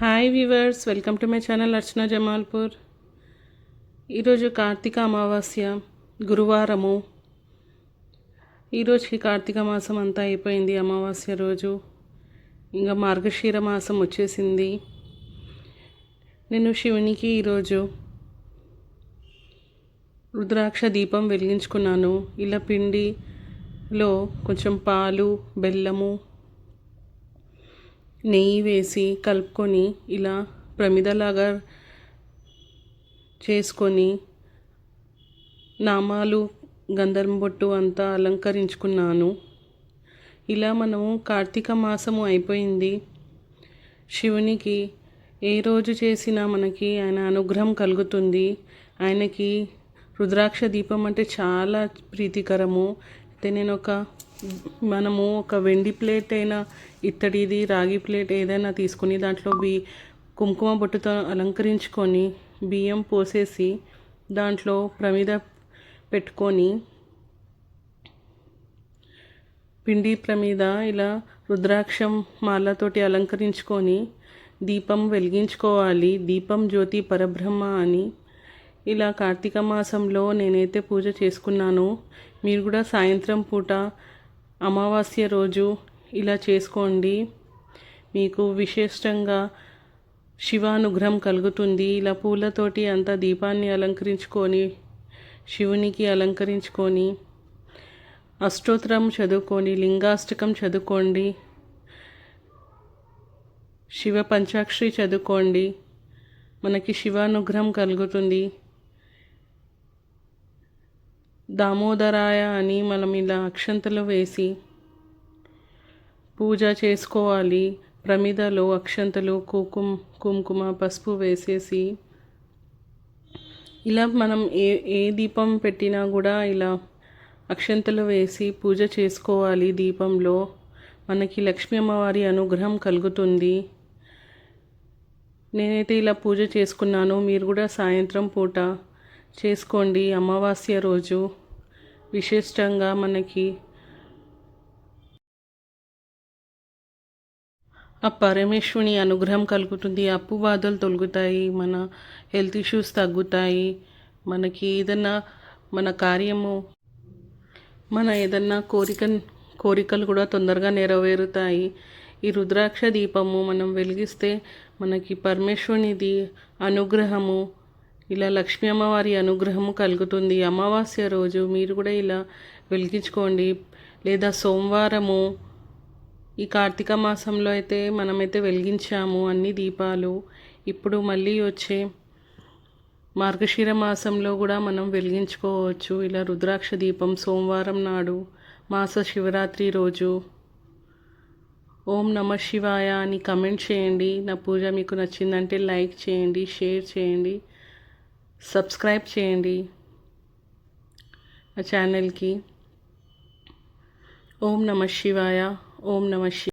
Hi viewers welcome to my channel Archana Jamalpur ఈరోజు కార్తీక అమావాస్య గురువారము. ఈరోజుకి కార్తీక మాసం అంతా అయిపోయింది అమావాస్య రోజు. ఇంకా మార్గశీర మాసం వచ్చేసింది. నేను శివునికి ఈరోజు రుద్రాక్ష దీపం వెలిగించుకున్నాను. ఇలా పిండిలో కొంచెం పాలు బెల్లము నెయ్యి వేసి కలుపుకొని ఇలా ప్రమిదలాగా చేసుకొని నామాలు గంధర్మ బొట్టు అంతా అలంకరించుకున్నాను. ఇలా మనము కార్తీక మాసము అయిపోయింది. శివునికి ఏ రోజు చేసినా మనకి ఆయన అనుగ్రహం కలుగుతుంది. ఆయనకి రుద్రాక్ష దీపం అంటే చాలా ప్రీతికరము. అయితే నేను ఒక మనము ఒక వెండి ప్లేట్ అయినా ఇత్తడిది రాగి ప్లేట్ ఏదైనా తీసుకుని దాంట్లో బి కుంకుమ బొట్టుతో అలంకరించుకొని బియ్యం పోసేసి దాంట్లో ప్రమిద పెట్టుకొని పిండి ప్రమిద ఇలా రుద్రాక్షం మాలతోటి అలంకరించుకొని దీపం వెలిగించుకోవాలి. దీపం జ్యోతి పరబ్రహ్మ అని ఇలా కార్తీక మాసంలో నేనైతే పూజ చేసుకున్నాను. మీరు కూడా సాయంత్రం పూట అమావాస్య రోజు ఇలా చేసుకోండి. మీకు విశిష్టంగా శివానుగ్రహం కలుగుతుంది. ఇలా పూలతోటి అంతా దీపాన్ని అలంకరించుకొని శివునికి అలంకరించుకొని అష్టోత్తరం చదువుకొని లింగాష్టకం చదువుకోండి శివ పంచాక్షరి చదువుకోండి. మనకి శివానుగ్రహం కలుగుతుంది. దామోదరాయ అని మనం ఇలా అక్షంతలు వేసి పూజ చేసుకోవాలి. ప్రమిదలో అక్షంతలు కుంకుమ కుంకుమ పసుపు వేసేసి ఇలా మనం ఏ ఏ దీపం పెట్టినా కూడా ఇలా అక్షంతలు వేసి పూజ చేసుకోవాలి దీపంలో. మనకి లక్ష్మీ అమ్మవారి అనుగ్రహం కలుగుతుంది. నేనైతే ఇలా పూజ చేసుకున్నాను. మీరు కూడా సాయంత్రం పూట చేసుకోండి అమావాస్య రోజు. విశిష్టంగా మనకి ఆ పరమేశ్వరుని అనుగ్రహం కలుగుతుంది. అప్పు బాధలు తొలుగుతాయి. మన హెల్త్ ఇష్యూస్ తగ్గుతాయి. మనకి ఏదన్నా మన కార్యము మన ఏదన్నా కోరిక కోరికలు కూడా తొందరగా నెరవేరుతాయి. ఈ రుద్రాక్ష దీపము మనం వెలిగిస్తే మనకి పరమేశ్వరునిది అనుగ్రహము ఇలా లక్ష్మీ అమ్మవారి అనుగ్రహము కలుగుతుంది. అమావాస్య రోజు మీరు కూడా ఇలా వెలిగించుకోండి. లేదా సోమవారము ఈ కార్తీక మాసంలో అయితే మనమైతే వెలిగించాము అన్ని దీపాలు. ఇప్పుడు మళ్ళీ వచ్చే మార్గశిర మాసంలో కూడా మనం వెలిగించుకోవచ్చు. ఇలా రుద్రాక్ష దీపం సోమవారం నాడు మాస శివరాత్రి రోజు. ఓం నమ శివాయ అని కమెంట్ చేయండి. నా పూజ మీకు నచ్చిందంటే లైక్ చేయండి షేర్ చేయండి. సబ్స్క్రైబ్ చేయండి మా ఛానల్కి. ఓం నమ శివాయ ఓం నమ శివ